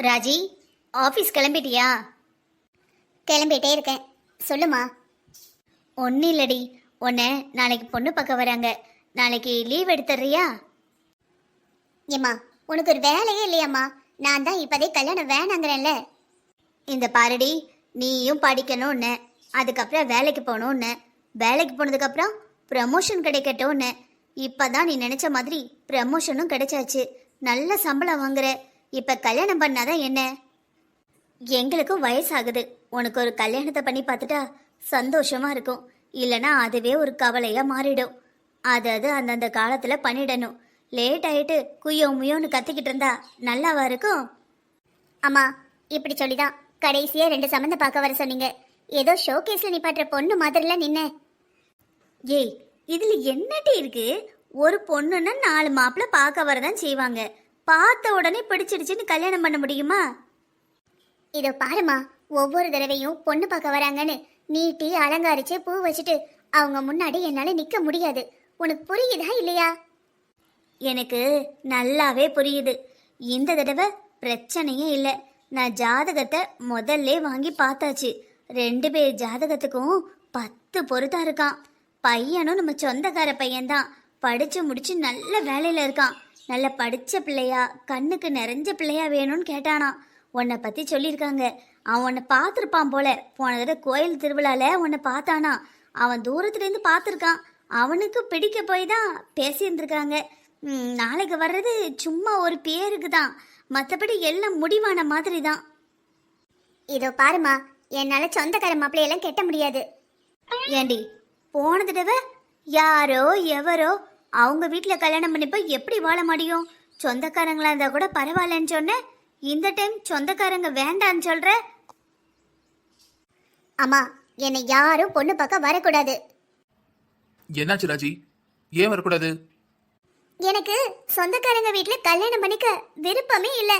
Raji office கிளம்பிட்டியா? கிளம்பிட்டே இருக்கேன். சொல்லுமா? ஒன்றும் இல்லடி. உன்னை நாளைக்கு பொண்ணு பார்க்க வராங்க. நாளைக்கு லீவ் எடுத்துறியா ஏம்மா உனக்கு ஒரு வேலையே இல்லையாம்மா. நான் தான் இப்போதே கல்யாணம் வேணாங்கிறேன்ல. இந்த பாருடி நீயும் படிக்கணும்னு. அதுக்கப்புறம் வேலைக்கு போகணும்னு. வேலைக்கு போனதுக்கப்புறம் ப்ரமோஷன் கிடைக்கட்டும்னு. இப்போதான் நீ நினச்ச மாதிரி ப்ரமோஷனும் கிடைச்சாச்சு. நல்ல சம்பளம் வாங்குற. இப்போ கல்யாணம் பண்ணாதான் என்ன? எங்களுக்கும் வயசாகுது. உனக்கு ஒரு கல்யாணத்தை பண்ணி பார்த்துட்டா சந்தோஷமா இருக்கும். இல்லைன்னா அதுவே ஒரு கவலையா மாறிடும். அது அது அந்தந்த காலத்துல பண்ணிடணும். லேட் ஆயிட்டு குய்யோ முயோன்னு கத்திக்கிட்டு இருந்தா நல்லாவா இருக்கும்? அம்மா இப்படி சொல்லிதான் கடைசியா ரெண்டு சம்மந்த பார்க்க வர சொன்னீங்க. ஏதோ ஷோகேஸ்ல நிப்பாட்டுற பொண்ணு மாதிரில நின்ன. ஏய் இதுல என்னட்டி இருக்கு? ஒரு பொண்ணுன்னா நாலு மாப்பிள்ள பார்க்க வரதான் செய்வாங்க. பார்த்த உடனே பிடிச்சிடுச்சுன்னு கல்யாணம் பண்ண முடியுமா? இதோ பாருமா ஒவ்வொரு தடவையும் பொண்ணு பார்க்க வராங்கன்னு நீட்டி அலங்காரிச்சு பூ வச்சுட்டு அவங்க முன்னாடி என்னால நிக்க முடியாது. உனக்கு புரியுதா இல்லையா? எனக்கு நல்லாவே புரியுது. இந்த தடவை பிரச்சனையே இல்லை. நான் ஜாதகத்தை முதல்ல வாங்கி பார்த்தாச்சு. ரெண்டு பேர் ஜாதகத்துக்கும் பத்து பொருத்தா இருக்கான். பையனும் நம்ம சொந்தக்கார பையன்தான். படிச்சு முடிச்சு நல்ல வேலையில இருக்கான். நல்ல படித்த பிள்ளையா கண்ணுக்கு நிறைஞ்ச பிள்ளையா வேணும்னு கேட்டானா. உன்னை பற்றி சொல்லியிருக்காங்க. அவன் உன்னை பார்த்துருப்பான் போல. போன தடவை கோயில் திருவிழால உன்னை பார்த்தானா. அவன் தூரத்துலேருந்து பார்த்துருக்கான். அவனுக்கு பிடிக்க போய் தான் பேசியிருந்துருக்காங்க. நாளைக்கு வர்றது சும்மா ஒரு பேருக்கு தான். மற்றபடி எல்லாம் முடிவான மாதிரி தான். இதோ பாருமா என்னால சொந்தக்கார மாப்பிள்ளையெல்லாம் கெட்ட முடியாது. ஏண்டி போன தடவை யாரோ எவரோ அவங்க வீட்டில் கல்யாணம் பண்ணிப்போ எப்படி வாழ முடியும்? சொந்தக்காரங்களா இருந்தால் கூட பரவாயில்லன்னு சொன்னேன் இந்த டைம் சொந்தக்காரங்க வேண்டான்னு சொல்ற? அம்மா என்னை யாரும் பொண்ணு பார்க்க வரக்கூடாது. என்னாச்சு ராஜி? ஏன் வரக்கூடாது? எனக்கு சொந்தக்காரங்க வீட்ல கல்யாணம் பண்ணிக்க விருப்பமே இல்ல.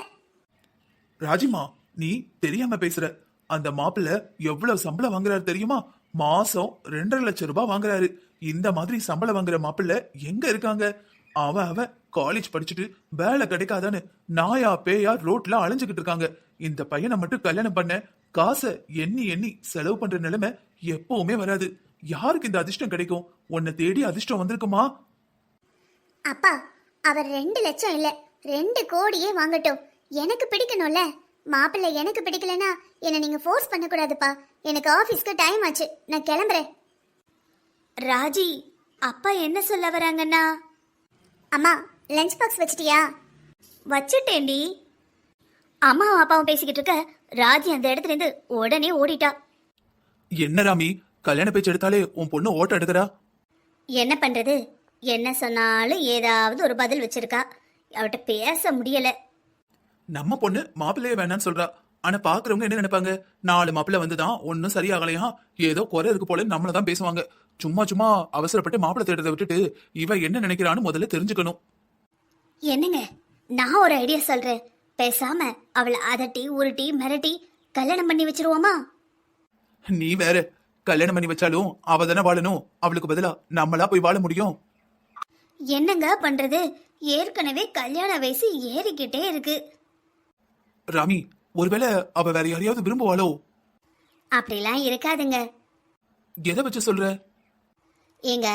ராஜிமா நீ தெரியாம பேசுற. அந்த மாப்பிள்ள எவ்வளவு சம்பளம் வாங்குறாரு தெரியுமா? மாசம் ரெண்டரை லட்சம் ரூபாய் வாங்குறாரு. இந்த மாதிரி சம்பளம் வாங்குற மாப்பிள்ள எங்க இருக்காங்க? அவ அவ காலேஜ் படிச்சுட்டு வேலை கிடைக்காதான்னு நாயா பேயா ரோட்ல அலைஞ்சுகிட்டு இருக்காங்க. இந்த பையனை மட்டும் கல்யாணம் பண்ண காசை எண்ணி எண்ணி செலவு பண்ற நிலைமை எப்பவுமே வராது. யாருக்கு இந்த அதிர்ஷ்டம் கிடைக்கும்? உன்னை தேடி அதிர்ஷ்டம் வந்திருக்குமா? அப்பா அவர் ரெண்டு லட்சம் இல்ல ரெண்டு கோடியே வாங்கட்டும். எனக்கு பிடிக்கணும்ல. மாப்பிள்ளை எனக்கு பிடிக்கலனா என்ன நீங்க ஃபோர்ஸ் பண்ணக்கூடாதுப்பா. எனக்கு ஆபீஸ்க்கு டைம் ஆச்சு. நான் கிளம்புறேன். ராஜி அப்பா என்ன சொல்ல வராங்கன்னா? அம்மா லஞ்ச் பாக்ஸ் வச்சிட்டியா? வச்சுட்டேன்டி. அம்மாவும் அப்பாவும் பேசிக்கிட்டு இருக்க ராஜி அந்த இடத்துல இருந்து உடனே ஓடிட்டா. என்ன ராமி கல்யாண பேச்சு எடுத்தாலே உன் பொண்ணு ஓட்ட எடுக்கிறா என்ன பண்றது? என்ன சொன்னாலும் ஏதாவது ஒரு பதில் வச்சிருக்கா. அவட்ட பேச முடியல. நம்ம பொண்ணு மாப்பிள்ளையே வேணாம்னு சொல்றா. ஆனா பாக்குறவங்க என்ன நினைப்பாங்க? நாலு மாப்பிள்ளை வந்துதான் ஒன்னும் சரியாகலையா ஏதோ குறை இருக்கு போல நம்மள தான் பேசுவாங்க. சும்மா சும்மா அவசரப்பட்டு மாப்பிள்ளை தேடுறதை விட்டுட்டு இவ என்ன நினைக்கிறான்னு முதல்ல தெரிஞ்சுக்கணும். என்னங்க? நான் ஒரு ஐடியா சொல்றேன். பேசாம அவளை அதட்டி உருட்டி மிரட்டி கல்யாணம் பண்ணி வச்சிருவோமா? நீ வேற கல்யாணம் பண்ணி வச்சாலும் அவ தானே வாழணும். அவளுக்கு பதிலா நம்மளா போய் வாழ முடியும். என்னங்க பண்றது? ஏற்கனவே கல்யாண வயசு ஏறிக்கிட்டே இருக்கு. ராமி ஒருவேளை அவ வேற யாரையாவது விரும்புவாளோ? அப்படிலாம் இருக்காதுங்க. எதை வச்சு சொல்ற? ஏங்க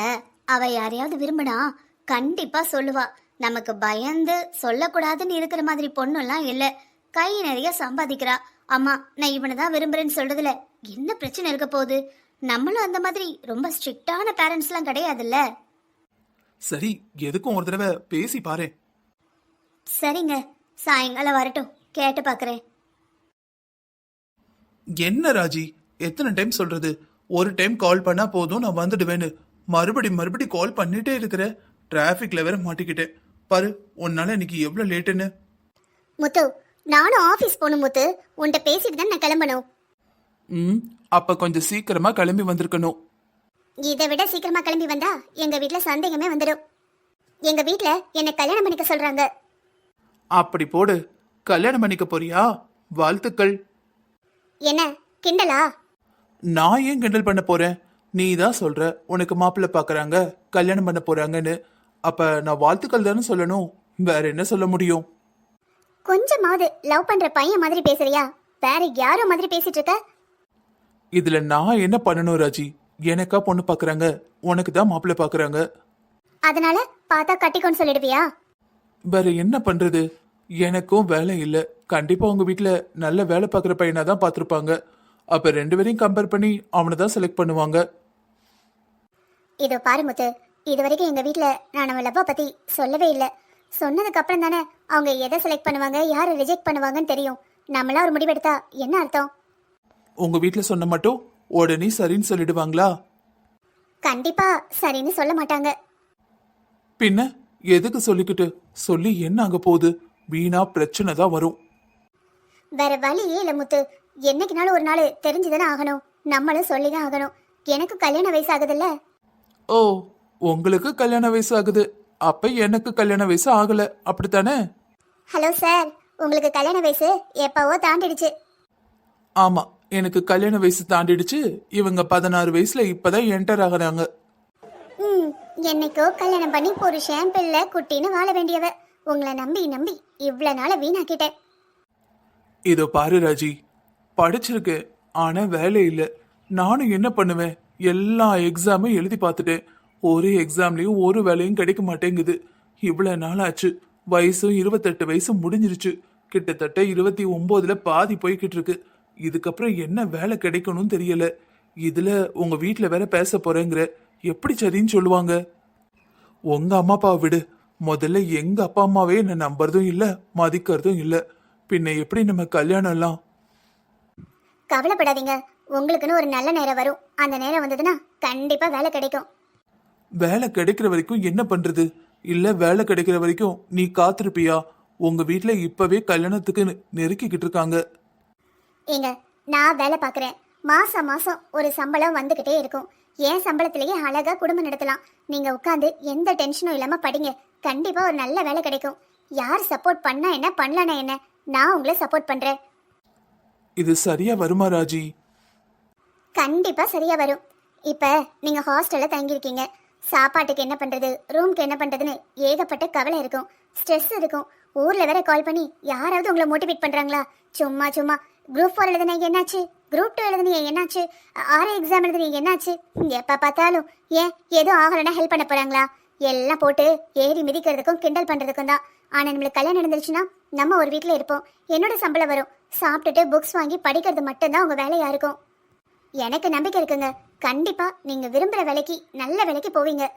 அவ யாரையாவது விரும்பினா கண்டிப்பா சொல்லுவா. நமக்கு பயந்து சொல்லக்கூடாதுன்னு இருக்கிற மாதிரி பொண்ணுலாம் இல்ல. கை நிறைய சம்பாதிக்கிறா. அம்மா நான் இவனை தான் விரும்புறேன்னு சொல்றதுல என்ன பிரச்சனை இருக்க போகுது? நம்மளும் அந்த மாதிரி ரொம்ப ஸ்ட்ரிக்டான பேரண்ட்ஸ்லாம் கிடையாதுல்ல? சரி எதுக்கும் ஒரு தடவை பேசி பாரு சரிங்க சாயங்காலம் வரட்டும். கேட்டு பார்க்கறேன் என்ன ராஜி? எத்தனை டைம் சொல்றது? ஒரு டைம் கால் பண்ணா போதும் நான் வந்துடுவேன்னு. மறுபடி மறுபடி கால் பண்ணிட்டே இருக்கிற. டிராஃபிக்ல வேற மாட்டிக்கிட்டேன் பாரு உன்னால இன்னைக்கு எவ்வளவு லேட்டுன்னு முத்து நானும் ஆபீஸ் போகணும் முத்து. உன்கிட்ட பேசிட்டு தான் நான் கிளம்பணும். ம் அப்ப கொஞ்சம் சீக்கிரமா கிளம்பி வந்திருக்கணும். இதை விட சீக்கிரமா கிளம்பி வந்தா எங்க வீட்ல சந்தேகமே வந்துடும் எங்க வீட்ல என்னை கல்யாணம் பண்ணிக்க சொல்றாங்க. அப்படி போடு. கல்யாணம் பண்ணிக்க போறியா? வாழ்த்துக்கள். என்ன கிண்டலா? நான் ஏன் கிண்டல் பண்ண போறேன்? நீ தான் சொல்ற உனக்கு மாப்பிள்ளை பாக்குறாங்க கல்யாணம் பண்ண போறாங்கன்னு. அப்ப நான் வாழ்த்துக்கள் தானே சொல்லணும். வேற என்ன சொல்ல முடியும்? கொஞ்சமாவது லவ் பண்ற பையன் மாதிரி பேசுறியா? வேற யாரோ மாதிரி பேசிட்டு இருக்க? இதுல நான் என்ன பண்ணணும் ராஜி? எனக்கா பொண்ணு பாக்குறாங்க உனக்கு தான் மாப்பிள்ளை பாக்குறாங்க. அதனால பார்த்தா கட்டிக்கோன்னு சொல்லிடுவியா? வேற என்ன பண்றது? எனக்கும் வேலை இல்ல. கண்டிப்பா உங்க வீட்ல நல்ல வேலை பார்க்குற பையனா தான் பார்த்திருப்பாங்க அப்ப ரெண்டு பேரையும் கம்பேர் பண்ணி அவனை தான் செலக்ட் பண்ணுவாங்க. இதோ பாரு முத்து இது வரைக்கும் எங்க வீட்ல நான் நம்ம லவ்வ பத்தி சொல்லவே இல்லை. சொன்னதுக்கு அப்புறம் தானே அவங்க எதை செலக்ட் பண்ணுவாங்க யாரை ரிஜெக்ட் பண்ணுவாங்கன்னு தெரியும். நம்மளா ஒரு முடிவெடுத்தா என்ன அர்த்தம்? உங்க வீட்ல சொன்ன மட்டும் உடனே சரின்னு சொல்லிடுவாங்களா? கண்டிப்பா சரின்னு சொல்ல மாட்டாங்க. பின்ன எதுக்கு சொல்லிக்கிட்டு சொல்லி என்ன ஆக போகுது? வீணா பிரச்சனை தான் வரும். வேற வழியே இல்ல முத்து. என்னைக்குனாலும் ஒரு நாள் தெரிஞ்சுதானே ஆகணும். நம்மளும் சொல்லிதான் ஆகணும். எனக்கு கல்யாண வயசு ஆகுதுல்ல. ஓ உங்களுக்கு கல்யாண வயசு ஆகுது. அப்ப எனக்கு கல்யாண வயசு ஆகல. அப்படித்தானே? ஹலோ சார் உங்களுக்கு கல்யாண வயசு எப்பவோ தாண்டிடுச்சு. ஆமா எனக்கு கல்யாண வயசு தாண்டிடுச்சு. இவங்க பதினாறு வயசுல இப்பதான் என்டர் ஆகுறாங்க. ம் என்னைக்கோ கல்யாணம் பண்ணி புருஷன் பிள்ளை குட்டின்னு வாழ வேண்டியவ. உங்களை நம்பி நம்பி இவ்வளவு நாள வீணாக்கிட்டேன். இதோ பாரு ராஜி படிச்சிருக்கேன் ஆனா வேலை இல்ல. நானும் என்ன பண்ணுவேன்? எல்லா எக்ஸாமும் எழுதி பார்த்துட்டேன். ஒரு எக்ஸாம்லயும் ஒரு வேலையும் கிடைக்க மாட்டேங்குது. இவ்வளவு நாள் ஆச்சு. வயசும் இருபத்தெட்டு வயசு முடிஞ்சிருச்சு. கிட்டத்தட்ட இருபத்தி ஒன்பதுல பாதி போய்கிட்டு இருக்கு. இதுக்கப்புறம் என்ன வேலை கிடைக்கணும்னு தெரியல. இதுல உங்க வீட்டில் வேற பேச போறேங்கிற. எப்படி சரின்னு சொல்லுவாங்க? உங்க அம்மா அப்பாவை விடு. முதல்ல எங்க அப்பா அம்மாவே என்ன நம்புறதும் இல்ல மதிக்கிறதும் இல்ல. பின்ன எப்படி நம்ம கல்யாணம் எல்லாம் கவலைப்படாதீங்க. உங்களுக்குன்னு ஒரு நல்ல நேரம் வரும். அந்த நேரம் வந்ததுன்னா கண்டிப்பா வேலை கிடைக்கும். வேலை கிடைக்கிற வரைக்கும் என்ன பண்றது? இல்ல வேலை கிடைக்கிற வரைக்கும் நீ காத்திருப்பியா? உங்க வீட்ல இப்பவே கல்யாணத்துக்கு நெ- நெருக்கிக்கிட்டு இருக்காங்க. ஏங்க நான் வேலை பார்க்குறேன். மாசம் மாசம் ஒரு சம்பளம் வந்துகிட்டே இருக்கும். என் சம்பளத்திலேயே அழகா குடும்பம் நடத்தலாம். நீங்க உட்காந்து எந்த டென்ஷனும் இல்லாம படிங்க. கண்டிப்பா ஒரு நல்ல வேலை கிடைக்கும். யார் சப்போர்ட் பண்ணா என்ன பண்ணலனா என்ன? நான் உங்களை சப்போர்ட் பண்றேன். இது சரியா வருமா ராஜி? கண்டிப்பாக சரியாக வரும். இப்போ நீங்கள் ஹாஸ்டலில் தங்கியிருக்கீங்க. சாப்பாட்டுக்கு என்ன பண்ணுறது ரூம்க்கு என்ன பண்ணுறதுன்னு ஏகப்பட்ட கவலை இருக்கும். ஸ்ட்ரெஸ் இருக்கும். ஊரில் வேற கால் பண்ணி யாராவது உங்களை மோட்டிவேட் பண்ணுறாங்களா சும்மா சும்மா. குரூப் ஃபோர் எழுதுனீங்க என்னாச்சு? குரூப் டூ எழுதுனீங்க என்னாச்சு? ஆறு எக்ஸாம் எழுதுனீங்க என்னாச்சு? எப்போ பார்த்தாலும் ஏன் எதுவும் ஆகலைன்னா ஹெல்ப் பண்ண போகிறாங்களா எல்லாம் போட்டு ஏறி மிதிக்கிறதுக்கும் கிண்டல் பண்ணுறதுக்கும் தான். ஆனால் நம்மளுக்கு கல்யாணம் நடந்துருச்சுன்னா நம்ம ஒரு வீட்டில் இருப்போம். என்னோட சம்பளம் வரும். சாப்பிட்டுட்டு புக்ஸ் வாங்கி படிக்கிறது மட்டும்தான் உங்கள் வேலையாக இருக்கும். எனக்கு நம்பிக்கை இருக்குங்க. கண்டிப்பா நீங்க விரும்புற வேலைக்கு நல்ல வேலைக்கு போவீங்க.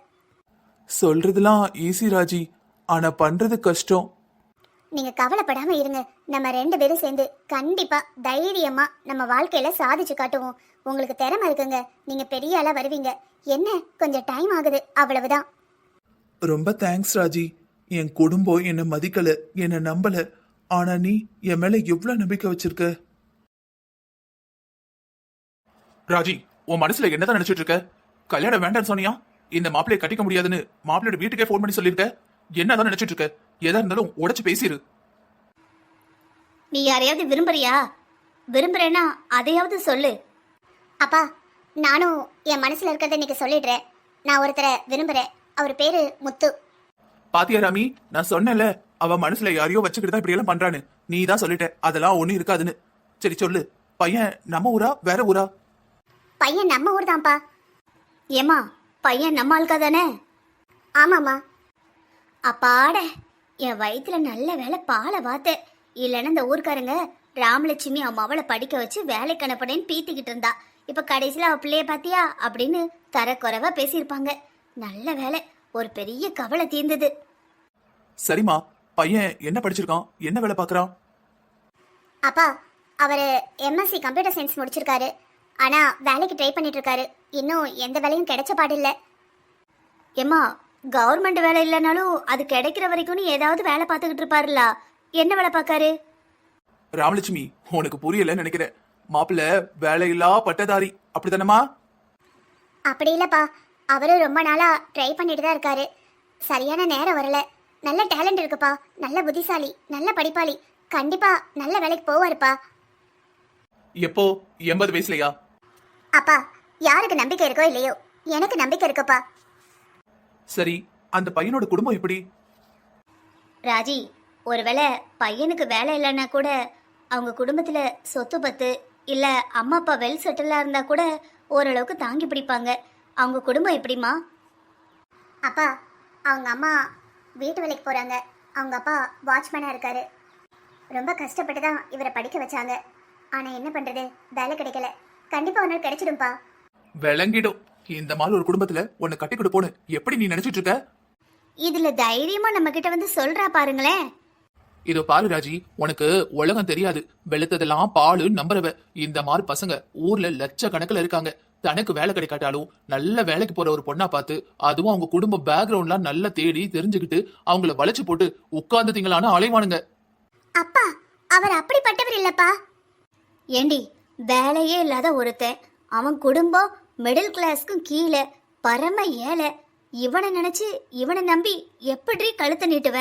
சொல்றதுலாம் ஈஸி ராஜி. ஆனா பண்றது கஷ்டம். நீங்க கவலைப்படாம இருங்க. நம்ம ரெண்டு பேரும் சேர்ந்து கண்டிப்பா தைரியமா நம்ம வாழ்க்கையில சாதிச்சு காட்டுவோம். உங்களுக்கு திறமை இருக்குங்க. நீங்க பெரிய ஆளா வருவீங்க. என்ன? கொஞ்சம் டைம் ஆகுது. அவ்வளவுதான். ரொம்ப தேங்க்ஸ் ராஜி. என் குடும்பம் என்ன மதிக்கல என்ன நம்பல. ஆனா நீ என் மேல எவ்வளவு நம்பிக்கை வச்சிருக்க? ராஜி உன் மனசுல என்னதான் நினைச்சிட்டு இருக்க? கல்யாணம் வேண்டாம்னு சொன்னியா? இந்த மாப்பிளைய கட்டிக்க முடியாதுன்னு மாப்பிள்ளையோட வீட்டுக்கே ஃபோன் பண்ணி சொல்லிருக்க என்னதான் நினைச்சிட்டு இருக்க? எதா இருந்தாலும் உடைச்சு பேசிரு. நீ யாரையாவது விரும்புறியா? விரும்புறேன்னா அதையாவது சொல்லு. அப்பா நானும் என் மனசுல இருக்கிறத இன்னைக்கு சொல்லிடுறேன். நான் ஒருத்தரை விரும்புறேன். அவர் பேரு முத்து. பாத்தியா ராமி நான் சொன்னேன்ல அவ மனசுல யாரையோ வச்சுக்கிட்டு தான் இப்படி எல்லாம் பண்றான்னு. நீ தான் சொல்லிட்ட அதெல்லாம் ஒண்ணும் இருக்காதுன்னு. சரி சொல்லு. பையன் நம்ம ஊரா வேற ஊரா? பையன் நம்ம ஊர் தான்ப்பா ஏமா பையன் நம்ம ஆள்கா தானே? ஆமாம்மா. அப்பாட என் வயித்துல நல்ல வேலை பாலை வாத்த. இல்லைன்னா இந்த ஊர்க்காரங்க ராமலட்சுமி அம்மா அவளை படிக்க வச்சு வேலைக்கு அனுப்படேன்னு பீத்திக்கிட்டு இருந்தா. இப்ப கடைசியில அவ பிள்ளைய பாத்தியா? அப்படின்னு தரக்குறைவா பேசியிருப்பாங்க. நல்ல வேலை ஒரு பெரிய கவலை தீர்ந்தது. சரிம்மா பையன் என்ன படிச்சிருக்கான்? என்ன வேலை பார்க்கறான் அப்பா அவர் எம்எஸ்சி கம்ப்யூட்டர் சயின்ஸ் முடிச்சிருக்காரு. ஆனா வேலைக்கு ட்ரை பண்ணிட்டு இருக்காரு இன்னும் எந்த வேலையும் கிடைச்ச பாடில்ல. ஏம்மா கவர்மெண்ட் வேலை இல்லைனாலும் அது கிடைக்கிற வரைக்கும் ஏதாவது வேலை பார்த்துக்கிட்டு இருப்பாருல. என்ன வேலை பார்க்காரு? ராமலட்சுமி உனக்கு புரியலன்னு நினைக்கிறேன். மாப்பிள்ள வேலையில்லா பட்டதாரி. அப்படித்தானம்மா? அப்படி இல்லப்பா. அவரும் ரொம்ப நாளா ட்ரை பண்ணிட்டு தான் இருக்காரு. சரியான நேரம் வரல. நல்ல டேலண்ட் இருக்குப்பா. நல்ல புத்திசாலி. நல்ல படிப்பாளி. கண்டிப்பா நல்ல வேலைக்கு போவாருப்பா. எப்போ? எண்பது வயசுலயா? அப்பா யாருக்கு நம்பிக்கை இருக்கோ இல்லையோ எனக்கு நம்பிக்கை இருக்குப்பா. சரி அந்த பையனோட குடும்பம் எப்படி? ராஜி ஒருவேளை பையனுக்கு வேலை இல்லைன்னா கூட அவங்க குடும்பத்துல சொத்து பத்து இல்ல அம்மா அப்பா வெல் செட்டிலா இருந்தா கூட ஓரளவுக்கு தாங்கி பிடிப்பாங்க. அவங்க குடும்பம் எப்படிமா அப்பா அவங்க அம்மா வீட்டு வேலைக்கு போறாங்க. அவங்க அப்பா வாட்ச்மேனா இருக்காரு. ரொம்ப கஷ்டப்பட்டு தான் இவரை படிக்க வச்சாங்க. ஆனா என்ன பண்றது? வேலை கிடைக்கல. கண்டிப்பா நாள் கிடைச்சிடும்பா. விளங்கிடும். இந்த மாதிரி ஒரு குடும்பத்துல உன்னை கட்டி கொடுப்போன்னு எப்படி நீ நினைச்சிட்டு இருக்க? இதுல தைரியமா நம்ம கிட்ட வந்து சொல்றா பாருங்களேன் இதோ பாரு ராஜி உனக்கு உலகம் தெரியாது. வெளுத்ததெல்லாம் பாலு நம்புறவ. இந்த மாதிரி பசங்க ஊர்ல லட்சக்கணக்கில் இருக்காங்க. தனக்கு வேலை கிடைக்காட்டாலும் நல்ல வேலைக்கு போற ஒரு பொண்ணா பார்த்து அதுவும் அவங்க குடும்ப பேக்ரவுண்ட்லாம் நல்லா தேடி தெரிஞ்சுக்கிட்டு அவங்கள வளைச்சு போட்டு உட்கார்ந்து திங்களான அலைவானுங்க. அப்பா அவர் அப்படிப்பட்டவர் இல்லப்பா. ஏண்டி வேலையே இல்லாத ஒருத்தன். அவன் குடும்பம் மிடில் கிளாஸ்க்கும் கீழே பரம ஏழை. இவனை நினைச்சு இவனை நம்பி எப்படி கழுத்தை நீட்டுவ?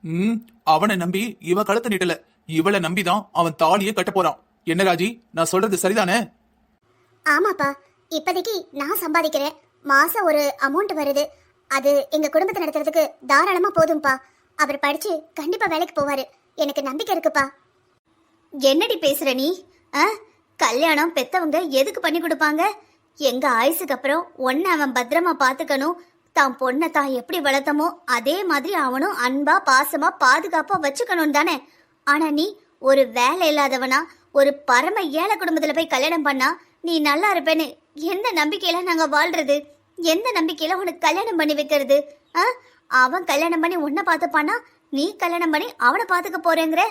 ம் அவனை நம்பி இவ கழுத்தை நீட்டல. இவளை நம்பிதான் அவன் தாலியே கட்ட போறான். என்ன ராஜி நான் சொல்றது சரிதானே? ஆமாப்பா இப்போதைக்கு நான் சம்பாதிக்கிறேன். மாசம் ஒரு அமௌண்ட் வருது. அது எங்க குடும்பத்தை நடத்துறதுக்கு தாராளமா போதும்பா. அவர் படிச்சு கண்டிப்பா வேலைக்கு போவாரு. எனக்கு நம்பிக்கை இருக்குப்பா. என்னடி பேசுற நீ? ஆ? கல்யாணம் பெத்தவங்க எதுக்கு பண்ணி கொடுப்பாங்க? எங்க ஆயுசுக்கு அப்புறம் ஒன்ன அவன் பத்திரமா பாத்துக்கணும். தான் பொண்ணை தான் எப்படி வளர்த்தமோ அதே மாதிரி அவனும் அன்பா பாசமா பாதுகாப்பா வச்சுக்கணும் தானே. ஆனா நீ ஒரு வேலை இல்லாதவனா ஒரு பரம ஏழை குடும்பத்துல போய் கல்யாணம் பண்ணா நீ நல்லா இருப்பேன்னு எந்த நம்பிக்கையில நாங்க வாழ்றது? எந்த நம்பிக்கையில உனக்கு கல்யாணம் பண்ணி வைக்கிறது? ஆ? அவன் கல்யாணம் பண்ணி உன்னை பார்த்துப்பானா? நீ கல்யாணம் பண்ணி அவனை பார்த்துக்க போறேங்கிற?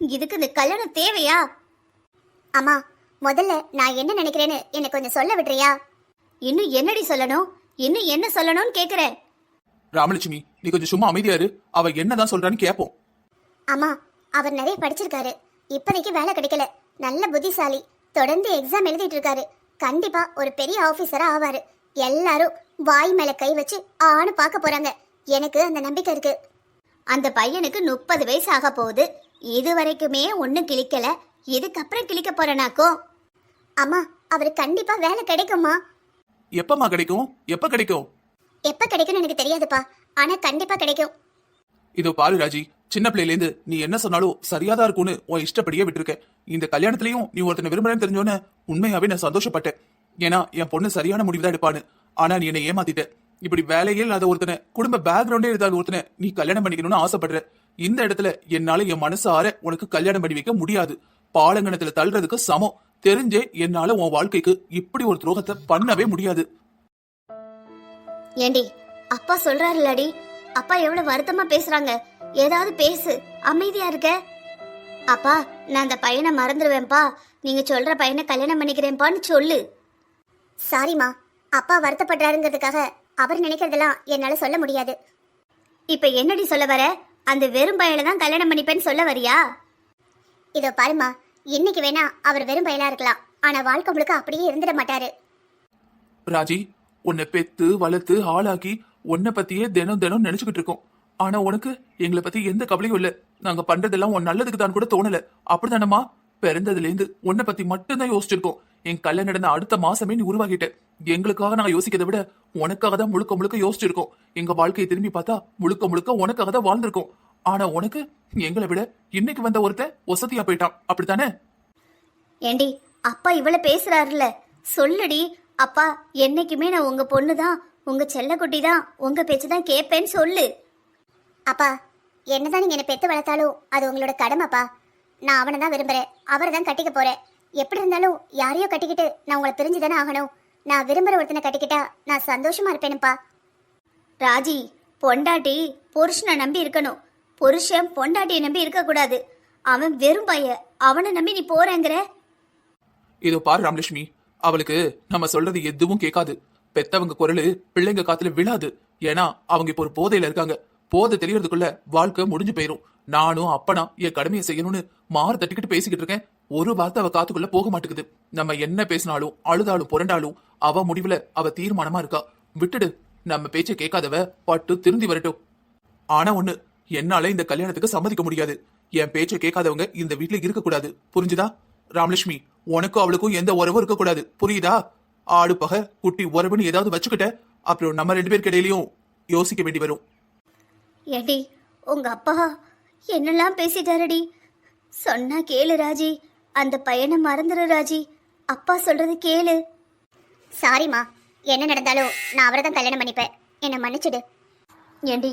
இதுக்கு இந்த கல்யாணம் தேவையா? அம்மா முதல்ல நான் என்ன நினைக்கிறேன்னு எனக்கு கொஞ்சம் சொல்ல விடுறியா இன்னும் என்னடி சொல்லணும்? இன்னும் என்ன சொல்லணும்னு கேக்குறேன் ராமலட்சுமி நீ கொஞ்சம் சும்மா அமைதியா இரு. அவ என்னதான் சொல்றான்னு கேப்போம். அம்மா அவர் நிறைய படிச்சிருக்காரு. இப்போதைக்கு வேலை கிடைக்கல. நல்ல புத்திசாலி. தொடர்ந்து எக்ஸாம் எழுதிட்டு இருக்காரு. கண்டிப்பா ஒரு பெரிய ஆபீசரா ஆவாரு. எல்லாரும் வாய் மேல கை வச்சு ஆன்னு பார்க்க போறாங்க. எனக்கு அந்த நம்பிக்கை இருக்கு. அந்த பையனுக்கு முப்பது வயசு ஆக போகுது இது வரைக்குமே ஒன்னும் கிழிக்கல. இதுக்கப்புறம் கிழிக்க போறனாக்கும் அம்மா அவரு கண்டிப்பா வேலை கிடைக்குமா எப்பமா கிடைக்கும்? எப்ப கிடைக்கும்? எப்ப கிடைக்கும்னு எனக்கு தெரியாதுப்பா. ஆனா கண்டிப்பா கிடைக்கும். இதோ பாரு ராஜி சின்ன பிள்ளையில இருந்து நீ என்ன சொன்னாலும் சரியாதான் இருக்கும்னு உன் இஷ்டப்படியே விட்டுருக்க. இந்த கல்யாணத்திலயும் நீ ஒருத்தனை விரும்புறேன்னு தெரிஞ்சோன்னு உண்மையாவே நான் சந்தோஷப்பட்டேன். ஏன்னா என் பொண்ணு சரியான முடிவு தான் எடுப்பான்னு. ஆனா நீ என்னை ஏமாத்திட்ட. இப்படி வேலையே இல்லாத ஒருத்தனை குடும்ப பேக்ரவுண்டே இல்லாத ஒருத்தனை நீ கல்யாணம் பண்ணிக்கணும்னு ஆசைப்படுற. இந்த இடத்துல என்னால என் மனசார உனக்கு கல்யாணம் பண்ணி வைக்க முடியாது. பாலங்கணத்துல தள்ளுறதுக்கு சமம். தெரிஞ்சே என்னால உன் வாழ்க்கைக்கு இப்படி ஒரு துரோகத்தை பண்ணவே முடியாது. ஏண்டி அப்பா சொல்றாருலடி அப்பா எவ்வளவு வருத்தமா பேசுறாங்க. ஏதாவது பேசு. அமைதியா இருக்க. அப்பா நான் அந்த பையனை மறந்துடுவேன்ப்பா நீங்க சொல்ற பையனை கல்யாணம் பண்ணிக்கிறேன்ப்பான்னு சொல்லு. சாரிம்மா அப்பா வருத்தப்படுறாருங்கிறதுக்காக அவர் நினைக்கிறதெல்லாம் என்னால சொல்ல முடியாது. இப்ப என்னடி சொல்ல வர? அந்த வெறும் பையனை தான் கல்யாணம் பண்ணிப்பேன்னு சொல்ல வரியா? இதோ பாருமா இன்னைக்கு வேணா அவர் வெறும் பயலா இருக்கலாம். ஆனா வாழ்க்கை முழுக்க அப்படியே இருந்துட மாட்டாரு. ராஜி உன்னை பெத்து வளர்த்து ஆளாக்கி உன்னை பத்தியே தினம் தினம் நினைச்சுக்கிட்டு இருக்கோம். ஆனா உனக்கு எங்களை பத்தி எந்த கவலையும் இல்ல. நாங்க பண்றதெல்லாம் உன் நல்லதுக்கு தான் கூட தோணல. அப்படிதானம்மா பிறந்ததுல இருந்து உன்னை பத்தி மட்டும்தான் யோசிச்சிருக்கோம். என் கல்யாணம் நடந்த அடுத்த மாசமே நீ உருவாகிட்ட. எங்களுக்காக நாங்க யோசிக்கிறதை விட உனக்காக தான் முழுக்க முழுக்க யோசிச்சிருக்கோம். எங்க வாழ்க்கையை திரும்பி பார்த்தா முழுக்க முழுக்க உனக்காக தான் வாழ்ந்திருக்கோம். ஆனா உனக்கு? எங்களை விட இன்னைக்கு வந்த ஒருத்தன் வசதியா போயிட்டான். அப்படித்தானே? ஏண்டி அப்பா இவ்வளவு பேசுறாருல சொல்லுடி அப்பா என்னைக்குமே நான் உங்க பொண்ணு தான் உங்க செல்லக்குட்டி தான் உங்க பேச்சு தான் கேட்பேன்னு சொல்லு. அப்பா என்னதான் நீங்க என்ன பெத்து வளர்த்தாலும் அது உங்களோட கடமைப்பா நான் அவனை தான் விரும்புறேன். அவரை தான் கட்டிக்க போறேன். எப்படி இருந்தாலும் யாரையோ கட்டிக்கிட்டு நான் உங்களை பிரிஞ்சு தானே ஆகணும். நான் விரும்புற ஒருத்தனை கட்டிக்கிட்டா நான் சந்தோஷமா இருப்பேனுப்பா. ராஜி பொண்டாட்டி புருஷனை நம்பி இருக்கணும். புருஷன் பொண்டாட்டியை நம்பி இருக்கக்கூடாது. அவன் வெறும் பைய. அவனை நம்பி நீ போறேங்கிற? இதோ பாரு ராமலட்சுமி. அவளுக்கு நம்ம சொல்றது எதுவும் கேட்காது. பெத்தவங்க குரலு பிள்ளைங்க காத்துல விழாது. ஏன்னா அவங்க இப்போ ஒரு போதையில இருக்காங்க. போதை தெரியறதுக்குள்ள வாழ்க்கை முடிஞ்சு போயிரும். நானும் அப்பனா என் கடமையை செய்யணும்னு மாறு தட்டிக்கிட்டு பேசிக்கிட்டு இருக்கேன். ஒரு வார்த்தை அவ காத்துக்குள்ள போக மாட்டேங்குது. நம்ம என்ன பேசினாலும் அழுதாலும் புரண்டாலும் அவ முடிவுல அவ தீர்மானமா இருக்கா? விட்டுடு. நம்ம பேச்சை கேட்காதவ பட்டு திருந்தி வரட்டும். ஆனா ஒண்ணு என்னால இந்த கல்யாணத்துக்கு சம்மதிக்க முடியாது. என் பேச்சை கேட்காதவங்க இந்த வீட்டுல இருக்க கூடாது புரிஞ்சுதா? ராமலட்சுமி உனக்கும் அவளுக்கும் எந்த உறவும் இருக்க கூடாது புரியுதா? ஆடு பகை குட்டி உறவுன்னு ஏதாவது வச்சுக்கிட்ட அப்புறம் நம்ம ரெண்டு பேருக்கு இடையிலயும் யோசிக்க வேண்டி வரும். ஏடி உங்க அப்பா என்னெல்லாம் பேசிட்டாரடி? சொன்னா கேளு ராஜி. அந்த பையனை மறந்துடு ராஜி. அப்பா சொல்றது கேளு. சாரிம்மா என்ன நடந்தாலும் நான் அவரை தான் கல்யாணம் பண்ணிப்பேன். என்னை மன்னிச்சிடு. ஏண்டி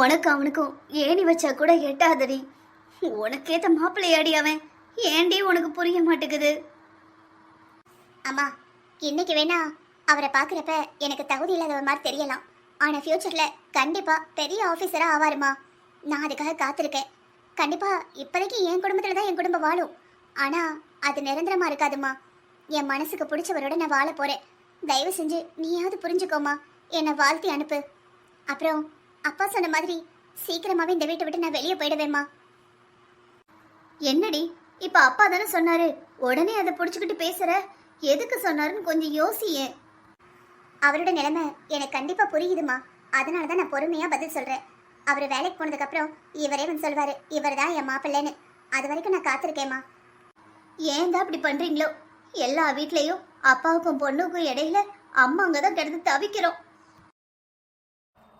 உனக்கு அவனுக்கும் ஏணி வச்சா கூட எட்டாதடி. உனக்கேத்த மாப்பிள்ளையாடி அவன். ஏண்டி உனக்கு புரிய மாட்டேங்குது? அம்மா இன்னைக்கு வேணா அவரை பார்க்குறப்ப எனக்கு தகுதி இல்லாதவர் மாதிரி தெரியலாம். ஆனால் ஃப்யூச்சரில் கண்டிப்பாக பெரிய ஆஃபீஸராக ஆவாருமா. நான் அதுக்காக காத்திருக்கேன். கண்டிப்பாக இப்போதைக்கு என் குடும்பத்தில் தான் என் குடும்பம் வாழும். ஆனால் அது நிரந்தரமாக இருக்காதுமா. என் மனசுக்கு பிடிச்சவரோட நான் வாழ போகிறேன் தயவு செஞ்சு நீயாவது புரிஞ்சுக்கோமா என்னை வாழ்த்தி அனுப்பு. அப்புறம் அப்பா சொன்ன மாதிரி சீக்கிரமாகவே இந்த வீட்டை விட்டு நான் வெளியே போயிடுவேம்மா. என்னடி இப்ப அப்பா தானே சொன்னாரு உடனே அதை புடிச்சுக்கிட்டு பேசுற? எதுக்கு சொன்னாருன்னு கொஞ்சம் யோசியே. அவரோட நிலைமை எனக்கு கண்டிப்பா புரியுதுமா அதனால தான் நான் பொறுமையா பதில் சொல்றேன். அவர் வேலைக்கு போனதுக்கு அப்புறம் இவரே வந்து சொல்வாரு இவர் தான் என் மாப்பிள்ளைன்னு. அது வரைக்கும் நான் காத்திருக்கேம்மா. ஏன் தான் அப்படி பண்றீங்களோ? எல்லா வீட்லயும் அப்பாவுக்கும் பொண்ணுக்கும் இடையில அம்மா தான் கிடந்து தவிக்கிறோம்.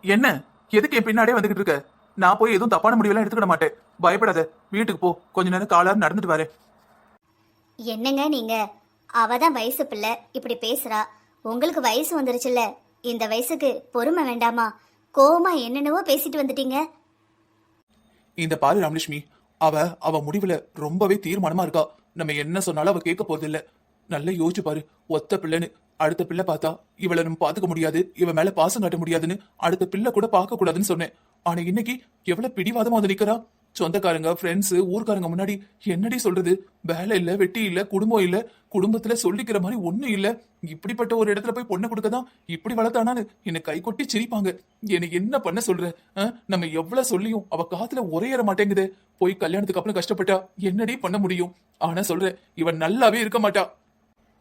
என்ன? எதுக்கு என் பின்னாடியே வந்துகிட்டு இருக்க? நான் போய் எதுவும் தப்பான முடிவெல்லாம் எடுத்துக்கிட மாட்டேன். பயப்படாத. வீட்டுக்கு போ. கொஞ்ச நேரம் காலாறு நடந்துட்டு வரேன். என்னங்க நீங்க? அவ தான் வயசு பிள்ளை. இப்படி பேசுறா. உங்களுக்கு வயசு வந்துருச்சுல்ல. இந்த வயசுக்கு பொறுமை வேண்டாமா? கோவமா என்னென்னவோ பேசிட்டு வந்துட்டீங்க. இந்த பாரு ராமலட்சுமி. அவ அவ முடிவுல ரொம்பவே தீர்மானமா இருக்கா. நம்ம என்ன சொன்னாலும் அவ கேட்க போறது இல்ல நல்லா யோசிச்சு பாரு. ஒத்த பிள்ளைன்னு. அடுத்த பிள்ளை பார்த்தா இவளை நம்ம பாத்துக்க முடியாது இவ மேல பாசம் காட்ட முடியாதுன்னு அடுத்த பிள்ளை கூட பார்க்க கூடாதுன்னு சொன்னேன். ஆனா இன்னைக்கு எவ்வளவு பிடிவாதமா வந்து நிக்கிறா? சொந்தக்காரங்க ஃப்ரெண்ட்ஸ் ஊர்க்காரங்க முன்னாடி என்னடி சொல்றது? வேலை இல்ல வெட்டி இல்ல குடும்பம் இல்ல குடும்பத்துல சொல்லிக்கிற மாதிரி ஒண்ணும் இல்ல. இப்படிப்பட்ட ஒரு இடத்துல போய் பொண்ணை கொடுக்கதான் இப்படி வளர்த்தானான்னு என்னை கை கொட்டி சிரிப்பாங்க. எனக்கு என்ன பண்ண சொல்ற? ஆ? நம்ம எவ்வளவு சொல்லியும் அவ காத்துல உரையற மாட்டேங்குது. போய் கல்யாணத்துக்கு அப்புறம் கஷ்டப்பட்டா என்னடி பண்ண முடியும்? ஆனா சொல்ற இவன் நல்லாவே இருக்க மாட்டா.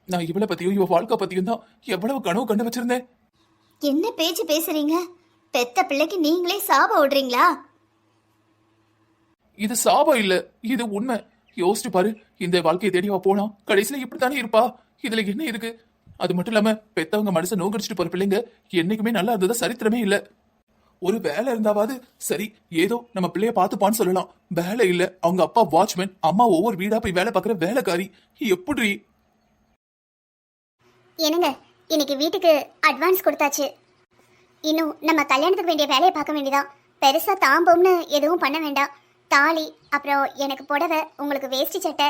நான் இவளை பத்தியும் இவ வாழ்க்கை பத்தியும் தான் எவ்வளவு கனவு கண்டு வச்சிருந்தேன். என்ன பேச்சு பேசுறீங்க? பெத்த பிள்ளைக்கு நீங்களே சாப விடுறீங்களா இது சாபம் இல்ல இது உண்மை. யோசிச்சு பாரு இந்த வாழ்க்கையை தேடி அவ போனா கடைசியில இப்படித்தானே இருப்பா? இதுல என்ன இருக்கு? அது மட்டும் இல்லாம பெத்தவங்க மனசை நோக்கடிச்சிட்டு போற பிள்ளைங்க என்னைக்குமே நல்லா இருந்ததா சரித்திரமே இல்ல. ஒரு வேலை இருந்தாவாது சரி ஏதோ நம்ம பிள்ளைய பார்த்துப்பான்னு சொல்லலாம். வேலை இல்ல அவங்க அப்பா வாட்ச்மேன் அம்மா ஒவ்வொரு வீடா போய் வேலை பார்க்குற வேலைக்காரி. எப்படி என்னங்க இன்னைக்கு வீட்டுக்கு அட்வான்ஸ் கொடுத்தாச்சு. இன்னும் நம்ம கல்யாணத்துக்கு வேண்டிய வேலையை பார்க்க வேண்டியதான் பெருசாக தாம்பம்னு எதுவும் பண்ண வேண்டாம். தாலி அப்புறம் எனக்கு புடவை உங்களுக்கு வேஷ்டி சட்டை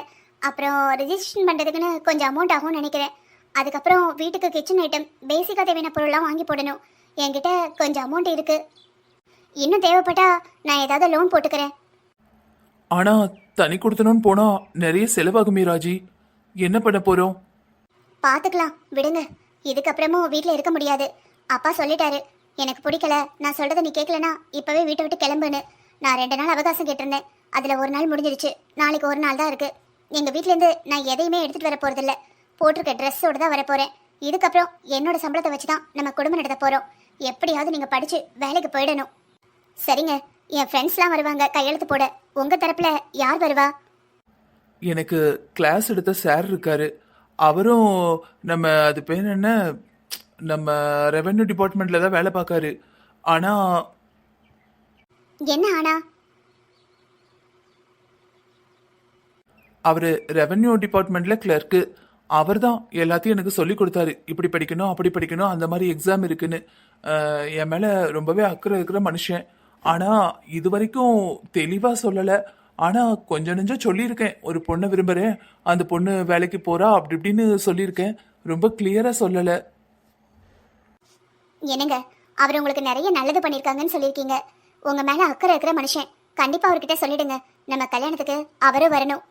அப்புறம் ரிஜிஸ்ட்ரேஷன் பண்ணுறதுக்குன்னு கொஞ்சம் அமௌண்ட் ஆகும்னு நினைக்கிறேன். அதுக்கப்புறம் வீட்டுக்கு கிச்சன் ஐட்டம் பேசிக்காக தேவையான பொருள்லாம் வாங்கி போடணும். என்கிட்ட கொஞ்சம் அமௌண்ட் இருக்கு. இன்னும் தேவைப்பட்டா நான் ஏதாவது லோன் போட்டுக்கிறேன். ஆனால் தனி கொடுத்தணும்னு போனால் நிறைய செலவாகுமே ராஜி. என்ன பண்ண போகிறோம் பார்த்துக்கலாம் விடுங்க. இதுக்கப்புறமும் வீட்டில் இருக்க முடியாது. அப்பா சொல்லிட்டாரு எனக்கு பிடிக்கல. நான் சொல்கிறத நீ கேட்கலனா இப்போவே வீட்டை விட்டு கிளம்புன்னு. நான் ரெண்டு நாள் அவகாசம் கேட்டிருந்தேன். அதில் ஒரு நாள் முடிஞ்சிருச்சு. நாளைக்கு ஒரு நாள் தான் இருக்குது எங்கள் வீட்டிலேருந்து நான் எதையுமே எடுத்துகிட்டு வர போகிறதில்ல போட்டிருக்க ட்ரெஸ்ஸோடு தான் வரப்போகிறேன் இதுக்கப்புறம் என்னோட சம்பளத்தை வச்சு தான் நம்ம குடும்பம் நடத்த போகிறோம் எப்படியாவது நீங்கள் படித்து வேலைக்கு போயிடணும். சரிங்க. என் ஃப்ரெண்ட்ஸ்லாம் வருவாங்க. கையெழுத்து போட. உங்கள் தரப்பில் யார் வருவா? எனக்கு கிளாஸ் எடுத்த சார் இருக்காரு. அவரும் நம்ம அது பேர் என்ன? நம்ம ரெவென்யூ டிபார்ட்மெண்ட்ல தான் வேலை பார்க்காரு. ஆனா என்ன ஆனா? அவரு ரெவென்யூ டிபார்ட்மெண்ட்ல கிளர்க்கு அவர் தான் எல்லாத்தையும் எனக்கு சொல்லி கொடுத்தாரு. இப்படி படிக்கணும் அப்படி படிக்கணும் அந்த மாதிரி எக்ஸாம் இருக்குன்னு. அஹ், என் மேல ரொம்பவே அக்கறை இருக்கிற மனுஷன். ஆனா இது வரைக்கும் தெளிவா சொல்லல. ஆனா கொஞ்சம் நெஞ்சம் சொல்லியிருக்கேன். ஒரு பொண்ணை விரும்புறேன். அந்த பொண்ணு வேலைக்கு போறா அப்படி இப்படின்னு சொல்லியிருக்கேன். ரொம்ப கிளியரா சொல்லல. என்னங்க? அவர் உங்களுக்கு நிறைய நல்லது பண்ணியிருக்காங்கன்னு சொல்லியிருக்கீங்க. உங்க மேல அக்கறை இருக்கிற மனுஷன். கண்டிப்பா அவர்கிட்ட சொல்லிடுங்க. நம்ம கல்யாணத்துக்கு அவரும் வரணும்.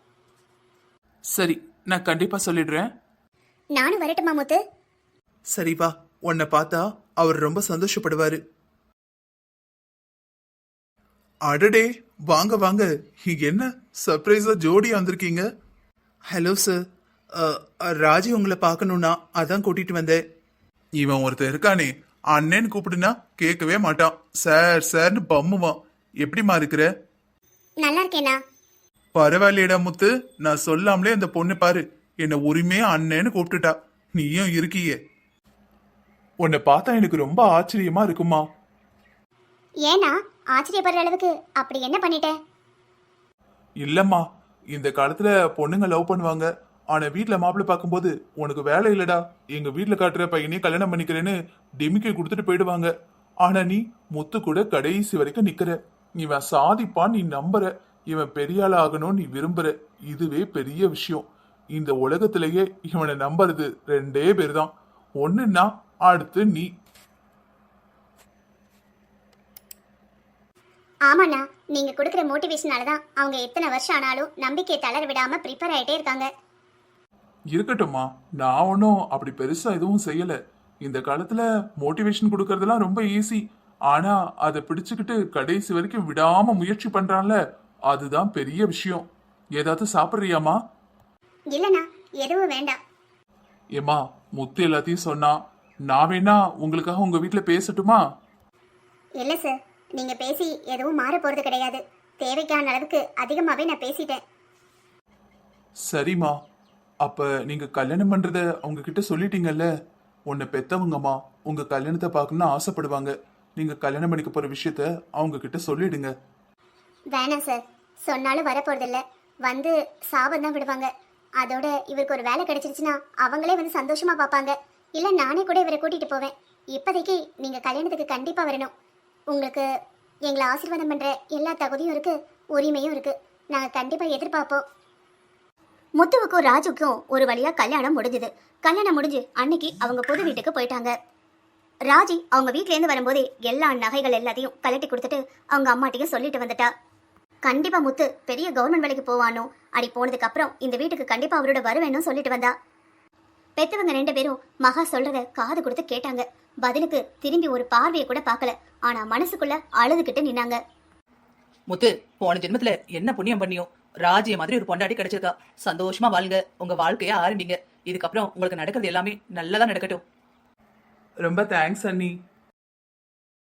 சரி நான் கண்டிப்பா சொல்லிடுறேன். நானும் வரட்டுமா முத்து? சரி வா. உன்னை பார்த்தா அவர் ரொம்ப சந்தோஷப்படுவாரு. அடடே வாங்க வாங்க. என்ன சர்ப்ரைஸா ஜோடியா வந்திருக்கீங்க? ஹலோ சார் ராஜி உங்களை பார்க்கணும்னா அதான் கூட்டிட்டு வந்தேன். இவன் ஒருத்தர் இருக்கானே அண்ணேன்னு கூப்பிடுனா கேட்கவே மாட்டான். சார் சார்னு பம்முவான். எப்படிமா இருக்கிற? நல்லா இருக்கேனா? பரவாயில்லையடா முத்து. நான் சொல்லாமலே அந்த பொண்ணு பாரு. என்ன உரிமையா அண்ணேன்னு கூப்பிட்டுட்டா. நீயும் இருக்கியே. உன்னை பார்த்தா எனக்கு ரொம்ப ஆச்சரியமா இருக்குமா? ஏன்னா ஆச்சரியப்படுற அளவுக்கு அப்படி என்ன பண்ணிட்டேன் இல்லம்மா இந்த காலத்துல பொண்ணுங்க லவ் பண்ணுவாங்க. ஆனா வீட்ல மாப்பிள்ளை பார்க்கும்போது உனக்கு வேலை இல்லடா. எங்க வீட்ல காட்டுற பையனே கல்யாணம் பண்ணிக்கிறேன்னு டிமிக்கி கொடுத்துட்டு போயிடுவாங்க. ஆனா நீ முத்து கூட கடைசி வரைக்கும் நிக்கிற. இவன் சாதிப்பான் நீ நம்புற. இவன் பெரிய ஆள் ஆகணும்னு நீ விரும்புற. இதுவே பெரிய விஷயம். இந்த உலகத்திலேயே இவனை நம்புறது ரெண்டே பேர் தான் ஒன்னுன்னா அடுத்து நீ. ஆமாண்ணா நீங்க கொடுக்குற மோட்டிவேஷனால தான் அவங்க எத்தனை வருஷம் ஆனாலும் நம்பிக்கையை தளர விடாம ப்ரிப்பேர் ஆயிட்டே இருக்காங்க. இருக்கட்டும்மா நான் ஒன்றும் அப்படி பெருசா எதுவும் செய்யல. இந்த காலத்துல மோட்டிவேஷன் கொடுக்கறதெல்லாம் ரொம்ப ஈஸி ஆனா அதை பிடிச்சுக்கிட்டு கடைசி வரைக்கும் விடாம முயற்சி பண்றான்ல அதுதான் பெரிய விஷயம். ஏதாவது சாப்பிட்றியாமா இல்லண்ணா எதுவும் வேண்டாம். ஏமா முத்து எல்லாத்தையும் சொன்னா நான் வேணா உங்களுக்காக உங்க வீட்ல பேசட்டுமா? இல்ல சார். நீங்க பேசி எதுவும் மாற போறது கிடையாது. தேவைக்கான அளவுக்கு அதிகமாவே நான் பேசிட்டேன். சரிம்மா. அப்ப நீங்க கல்யாணம் பண்றத அவங்க கிட்ட சொல்லிட்டீங்கல்ல? உன்னை பெத்தவங்கம்மா உங்க கல்யாணத்தை பார்க்கணும்னு ஆசைப்படுவாங்க. நீங்க கல்யாணம் பண்ணிக்க போற விஷயத்த அவங்க கிட்ட சொல்லிடுங்க. வேணாம் சார். சொன்னாலும் வரப்போறதில்ல. வந்து சாபம் தான் விடுவாங்க. அதோட இவருக்கு ஒரு வேலை கிடைச்சிருச்சுன்னா அவங்களே வந்து சந்தோஷமா பார்ப்பாங்க. இல்ல நானே கூட இவரை கூட்டிட்டு போவேன். இப்போதைக்கு நீங்க கல்யாணத்துக்கு கண்டிப்பா வரணும். உங்களுக்கு எங்களை ஆசீர்வாதம் பண்ணுற எல்லா தகுதியும் இருக்குது உரிமையும் இருக்குது நாங்கள் கண்டிப்பாக எதிர்பார்ப்போம். முத்துவுக்கும் ராஜுக்கும் ஒரு வழியாக கல்யாணம் முடிஞ்சுது. கல்யாணம் முடிஞ்சு அன்னைக்கு அவங்க புது வீட்டுக்கு போயிட்டாங்க. ராஜி அவங்க வீட்டிலேருந்து வரும்போதே எல்லா நகைகள் எல்லாத்தையும் கலட்டி கொடுத்துட்டு அவங்க அம்மாட்டையும் சொல்லிட்டு வந்துட்டா. கண்டிப்பாக முத்து பெரிய கவர்மெண்ட் வேலைக்கு போவானோ? அடி போனதுக்கு அப்புறம் இந்த வீட்டுக்கு கண்டிப்பாக அவரோட வருவேன்னு சொல்லிட்டு வந்தா. பெத்தவங்க ரெண்டு பேரும் மகா சொல்றத காது கொடுத்து கேட்டாங்க. பதிலுக்கு திரும்பி ஒரு பார்வையை கூட பார்க்கல. ஆனா மனசுக்குள்ள அழுதுகிட்டு நின்னாங்க. முத்து போன ஜென்மத்துல என்ன புண்ணியம் பண்ணியோ? ராஜிய மாதிரி ஒரு பொண்டாட்டி கிடைச்சிருக்கா. சந்தோஷமா வாழுங்க. உங்க வாழ்க்கைய ஆரம்பிங்க. இதுக்கப்புறம் உங்களுக்கு நடக்கிறது எல்லாமே நல்லதா நடக்கட்டும். ரொம்ப தேங்க்ஸ் அண்ணி.